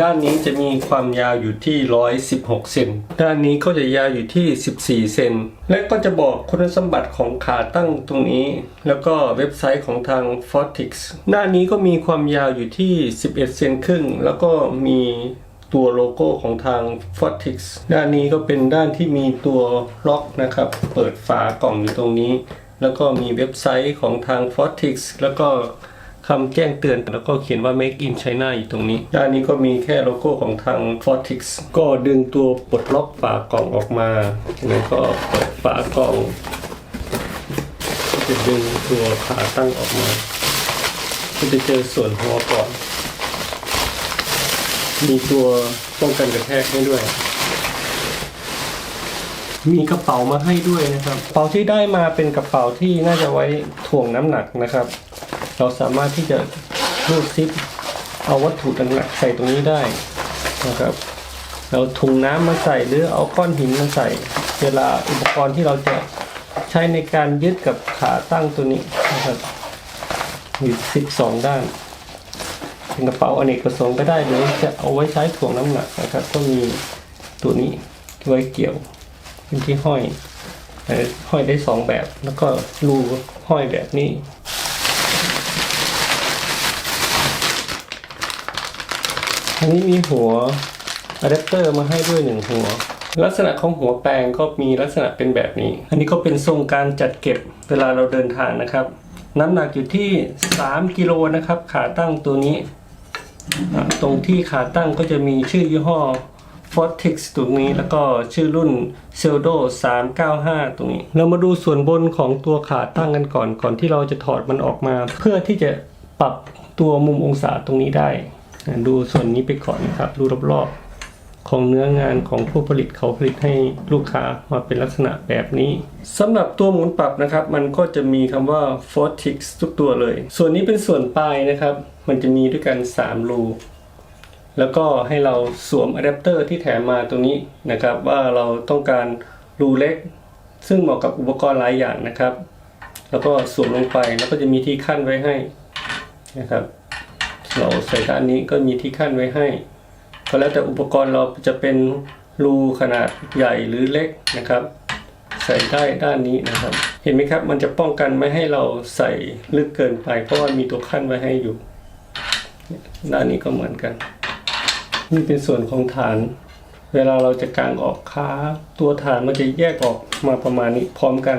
ด้านนี้จะมีความยาวอยู่ที่ 116 เซน ด้านนี้ก็จะยาวอยู่ที่ 14 เซน และก็จะบอกคุณสมบัติของขาตั้งตรงนี้ แล้วก็เว็บไซต์ของทาง Fortix ด้านนี้ก็มีความยาวอยู่ที่ 11 เซนครึ่ง แล้วก็มีตัวโลโก้ของทาง Fortix ด้านนี้ก็เป็นด้านที่มีตัวล็อกนะครับ เปิดฝากล่องอยู่ตรงนี้ แล้วก็มีเว็บไซต์ของทาง Fortix แล้วก็ คำแจ้งเตือน แล้วก็เขียนว่า Make in China อยู่ตรงนี้ ด้านนี้ก็มีแค่โลโก้ของทาง Fortix ก็ดึงตัวปลดล็อกฝากล่องออกมาแล้วก็เปิดฝากล่องจะดึงตัวขาตั้งออกมาก็จะเจอส่วนหัวก่อน มีตัวป้องกันกระแทกให้ด้วย มีกระเป๋ามาให้ด้วยนะครับกระเป๋าที่ได้มาเป็นกระเป๋าที่น่าจะไว้ถ่วงน้ำหนักนะครับ เราสามารถที่จะรูดซิปเอาวัตถุหนักๆใส่ตรงนี้ได้นะครับ เราถุงน้ำมาใส่หรือเอาก้อนหินมาใส่ เวลาอุปกรณ์ที่เราจะใช้ในการยึดกับขาตั้งตัวนี้นะครับมีซิปสองด้านเป็นกระเป๋าอเนกประสงค์ก็ได้หรือจะเอาไว้ใช้ถ่วงน้ำหนักนะครับ ก็มีตัวนี้ไว้เกี่ยวเป็นที่ห้อยห้อยได้สองแบบแล้วก็รูห้อยแบบนี้ อันนี้มีหัวอะแดปเตอร์มาให้ด้วยหนึ่งหัว ลักษณะของหัวแปลงก็มีลักษณะเป็นแบบนี้ อันนี้ก็เป็นทรงการจัดเก็บเวลาเราเดินทางนะครับ น้ำหนักอยู่ที่ 3กิโลนะครับ ขาตั้งตัวนี้ ตรงที่ขาตั้งก็จะมีชื่อยี่ห้อ Fortix ตรงนี้แล้วก็ชื่อรุ่น c e l d o 395 ตรงนี้ เรามาดูส่วนบนของตัวขาตั้งกันก่อนก่อนที่เราจะถอดมันออกมา เพื่อที่จะปรับตัวมุมองศาตรงนี้ได้ ดูส่วนนี้ไปก่อนนะครับ ดูรอบๆของเนื้องานของผู้ผลิตเขาผลิตให้ลูกค้ามาเป็นลักษณะแบบนี้สำหรับตัวหมุนปรับนะครับ มันก็จะมีคำว่า Fortix ทุกตัวเลย ส่วนนี้เป็นส่วนปลายนะครับ มันจะมีด้วยกัน 3 รูแล้วก็ให้เราสวมอะแดปเตอร์ที่แถมมาตรงนี้นะครับ ว่าเราต้องการรูเล็ก ซึ่งเหมาะกับอุปกรณ์หลายอย่างนะครับ แล้วก็สวมลงไปแล้วก็จะมีที่ขั้นไว้ให้นะครับ เราใส่ด้านนี้ก็มีที่ขั้นไว้ให้ ก็แล้วแต่อุปกรณ์เราจะเป็นรูขนาดใหญ่หรือเล็กนะครับ ใส่ได้ด้านนี้นะครับ เห็นไหมครับมันจะป้องกันไม่ให้เราใส่ลึกเกินไป เพราะว่ามีตัวขั้นไว้ให้อยู่ ด้านนี้ก็เหมือนกัน นี่เป็นส่วนของฐาน เวลาเราจะกางออกขาตัวฐานมันจะแยกออกมาประมาณนี้พร้อมกัน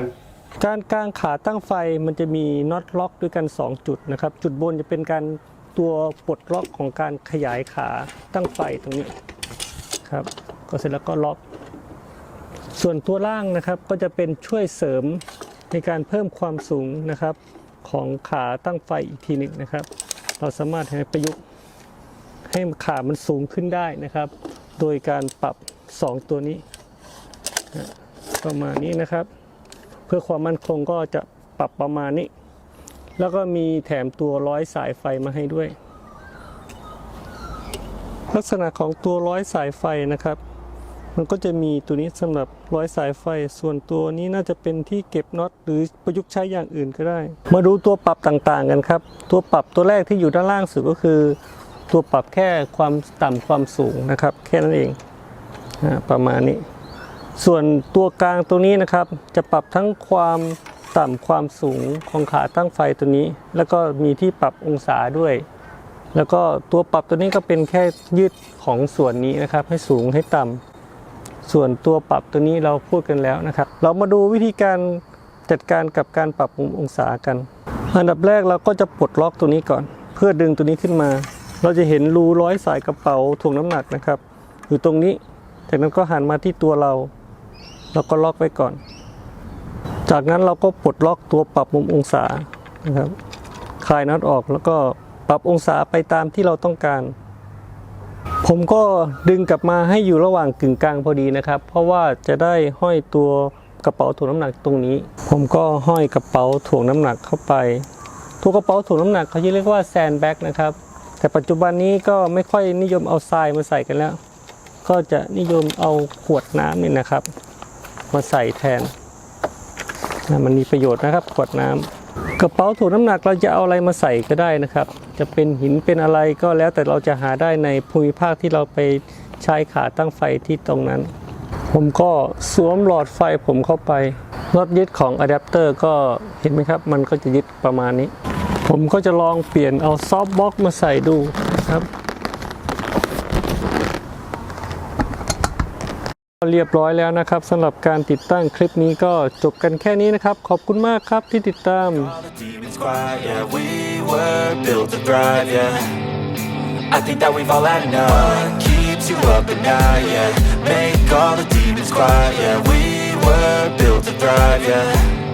การกางขาตั้งไฟมันจะมีน็อตล็อกด้วยกัน 2 จุดนะครับ จุดบนจะเป็นการ ตัวปลดล็อกของการขยายขาตั้งไฟตรงนี้ครับ ก็เสร็จแล้วก็ล็อก ส่วนตัวล่างนะครับก็จะเป็นช่วยเสริมในการเพิ่มความสูงนะครับของขาตั้งไฟอีกทีหนึ่งนะครับ เราสามารถให้ประยุกต์ให้ขามันสูงขึ้นได้นะครับ โดยการปรับ 2 ตัวนี้ประมาณนี้นะครับ เพื่อความมั่นคงก็จะปรับประมาณนี้ แล้วก็มีแถมตัวร้อยสายไฟมาให้ด้วย ลักษณะของตัวร้อยสายไฟนะครับ มันก็จะมีตัวนี้สำหรับร้อยสายไฟ ส่วนตัวนี้น่าจะเป็นที่เก็บน็อตหรือประยุกต์ใช้อย่างอื่นก็ได้ มาดูตัวปรับต่างๆกันครับ ตัวปรับตัวแรกที่อยู่ด้านล่างสุดก็คือ ตัวปรับแค่ความต่ำความสูงนะครับ แค่นั้นเองประมาณนี้ ส่วนตัวกลางตัวนี้นะครับ จะปรับทั้งความ ต่ำความสูงของขาตั้งไฟตัวนี้ แล้วก็มีที่ปรับองศาด้วย แล้วก็ตัวปรับตัวนี้ก็เป็นแค่ยืดของส่วนนี้นะครับ ให้สูงให้ต่ำส่วนตัวปรับตัวนี้เราพูดกันแล้วนะครับ เรามาดูวิธีการจัดการกับการปรับมุมองศากันอันดับแรกเราก็จะปลดล็อกตัวนี้ก่อน เพื่อดึงตัวนี้ขึ้นมา เราจะเห็นรูร้อยสายกระเป๋าถ่วงน้ำหนักนะครับ อยู่ตรงนี้ จากนั้นก็หันมาที่ตัวเราแล้วก็ล็อกไว้ก่อน จากนั้นเราก็ปลดล็อกตัวปรับมุมองศานะครับคลายน็อตออกแล้วก็ปรับองศาไปตามที่เราต้องการ ผมก็ดึงกลับมาให้อยู่ระหว่างกึ่งกลางพอดีนะครับ เพราะว่าจะได้ห้อยตัวกระเป๋าถ่วงน้ำหนักตรงนี้ ผมก็ห้อยกระเป๋าถ่วงน้ำหนักเข้าไป ตัวกระเป๋าถ่วงน้ำหนักเขาจะเรียกว่าแซนแบ็กนะครับแต่ปัจจุบันนี้ก็ไม่ค่อยนิยมเอาทรายมาใส่กันแล้ว ก็จะนิยมเอาขวดน้ำนี่นะครับ มาใส่แทน นะมันมีประโยชน์นะครับขวดน้ำกระเป๋าถ่วงน้ำหนักเราจะเอาอะไรมาใส่ก็ได้นะครับ จะเป็นหินเป็นอะไรก็แล้วแต่เราจะหาได้ในภูมิภาคที่เราไปใช้ขาตั้งไฟที่ตรงนั้น ผมก็สวมหลอดไฟผมเข้าไปน็อตยึดของอะแดปเตอร์ก็เห็นไหมครับ มันก็จะยึดประมาณนี้ ผมก็จะลองเปลี่ยนเอาซอฟต์บ็อกมาใส่ดูนะครับ เรียบร้อยแล้วนะครับสำหรับการติดตั้งคลิปนี้ก็จบกันแค่นี้นะครับ ขอบคุณมากครับที่ติดตาม All the demons quiet, yeah, we were built to thrive, yeah. I think that we've all had enough. What keeps you up at night, yeah? Make all the demons quiet, yeah. We were built to thrive, yeah.